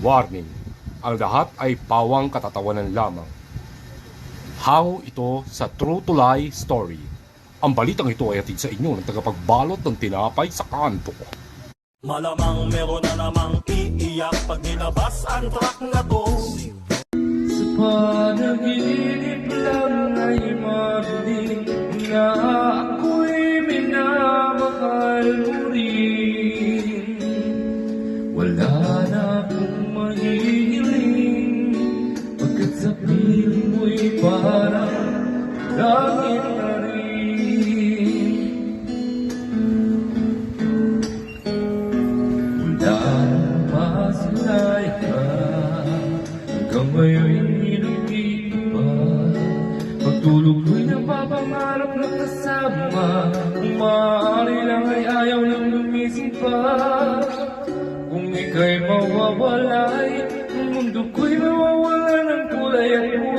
Warning, ang lahat ay pawang katatawanan lamang. Hango ito sa True to Lie Story. Ang balitang ito ay atid sa inyo ng tagapagbalot ng tinapay sa kanto. Malamang meron na namang iiyak pag nilabas ang truck na to Sa panaginip parang langit na rin. Wala nang masalay ka Hanggang ngayon hindi pa. Pagtulog ko'y napapangarap na kasama. Kung maaari lang ay ayaw lang lumising pa. Kung ika'y mawawalay Ang mundo ko'y mawawala ng kulay at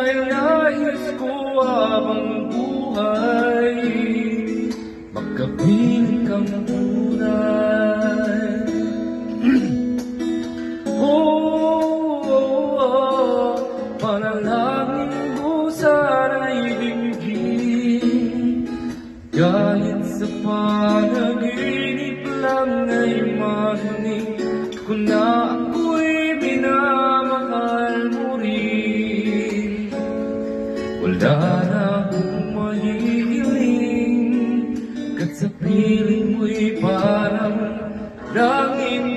Dahil nais ko habang buhay. Magkapiling kang tunay Oh, oh, oh, panalangin ko sana'y dinggin Kahit sa panaginip lang ay marinig Ko na Wala na akong mahihiling Kat sa piling mo'y parang langit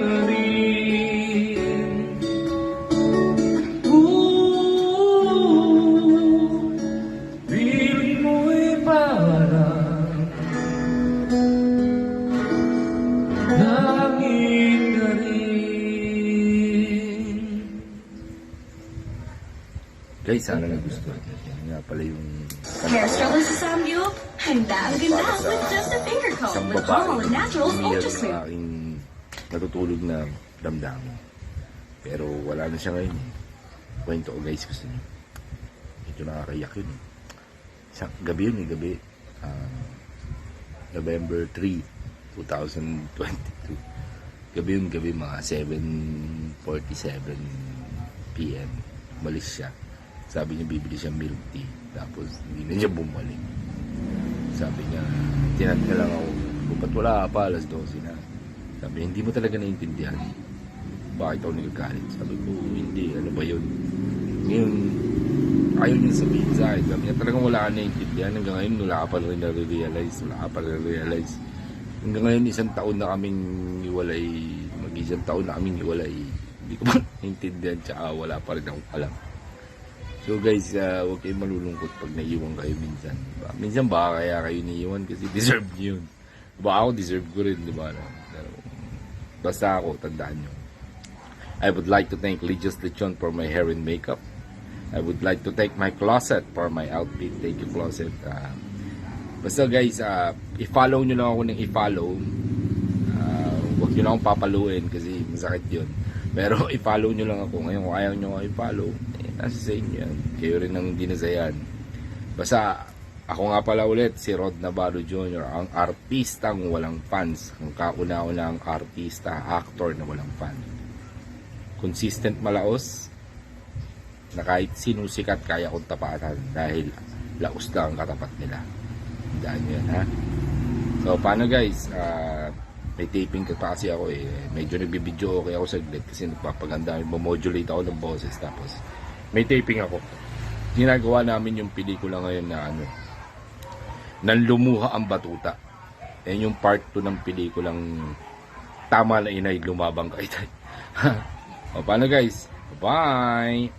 Guys, sana nagustuhan. Yan nga pala yung Hair strugglers sa Samyu? Handa ang ganda with just a finger comb with All Naturals umiyak Ultra ng Smooth. aking natutulog na damdamin. Pero wala na siya ngayon. eh. Kwento ko guys gusto niyo. Ito nakakayak yun. eh. Sa gabi yun eh, gabi. Ah, November 3, 2022. Gabi yun, gabi mga 7.47 p.m. Umalis siya. Sabi niya bibili siya milk tea. Tapos hindi na niya bumalik. Sabi niya, tinat na lang ako. Ba't wala pa, alas 12 na. Sabi niya, hindi mo talaga naiintindihan. Bakit ako nagagalit? Sabi ko, hindi, ano ba yun? Ngayon, ayaw niya sabihin sa akin. Sabi niya, talagang wala ka naiintindihan. Hanggang ngayon, wala pa rin na-realize. Wala ka pa na-realize. Hanggang ngayon, isang taon na kaming iwalay. Mag-isang taon na kaming iwalay. Hindi ko pa naiintindihan. Tsaka wala pa rin akong alam. So guys, uh, huwag kayong malulungkot pag naiiwan kayo minsan. Diba? Minsan baka kaya kayo naiiwan kasi deserve niyo yun. Baka ako deserve ko rin, di ba? Pero, basta ako, tandaan nyo. I would like to thank Ligius Lechon for my hair and makeup. I would like to thank my closet for my outfit. Thank you, closet. Uh, basta guys, uh, i-follow nyo lang ako ng i-follow. Uh, huwag nyo lang akong papaluin kasi masakit yun. Pero i-follow nyo lang ako. Ngayon kung ayaw nyo ako i-follow, nasa sa inyo yan. Kayo rin ang dinasayan. Basta, ako nga pala ulit, si Rod Navarro Jr., ang artistang walang fans. Ang kauna-unang artista, actor na walang fan. Consistent malaos, na kahit sino sikat kaya kong tapatan dahil laos lang ang katapat nila. Tandaan nyo yan, ha? So, paano guys? Ah, may taping ka pa kasi ako eh. Medyo nagbibideo okay ako saglit kasi nagpapaganda. Mamodulate ako ng boses. Tapos, may taping ako. Ginagawa namin yung pelikula ngayon na ano, nang lumuha ang batuta. Yan yung part 2 ng pelikulang tama na inay lumabang kay tay. o paano guys? Bye!